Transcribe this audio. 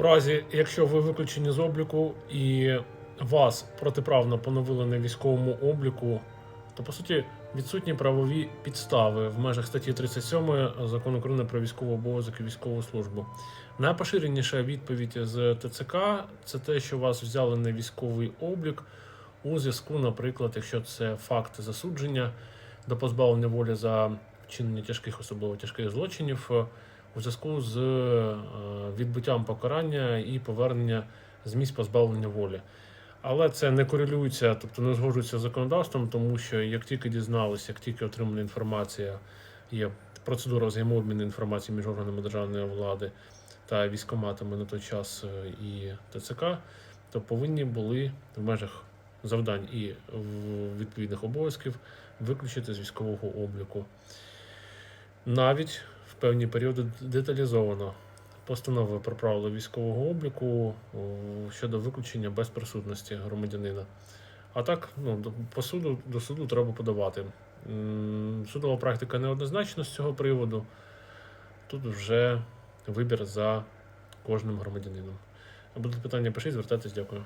У разі, якщо ви виключені з обліку і вас протиправно поновили на військовому обліку, то по суті відсутні правові підстави в межах статті 37 закону України про військовий обов'язок і військову службу. Найпоширеніша відповідь з ТЦК це те, що вас взяли на військовий облік у зв'язку, наприклад, якщо це факт засудження до позбавлення волі за вчинення тяжких, особливо тяжких злочинів, у зв'язку з е, відбуттям покарання і повернення з місць позбавлення волі. Але це не корелюється, тобто не узгоджується з законодавством, тому що як тільки дізналися, як тільки отримана інформація, є процедура взаємообміну інформації між органами державної влади та військоматами на той час е, і ТЦК, то повинні були в межах завдань і відповідних обов'язків виключити з військового обліку. Навіть певні періоди деталізовано постанови про правила військового обліку щодо виключення без присутності громадянина. А так, ну, по суду, до суду треба подавати. Судова практика неоднозначна з цього приводу. Тут вже вибір за кожним громадянином. Будуть питання, пишіть, звертайтесь, дякую.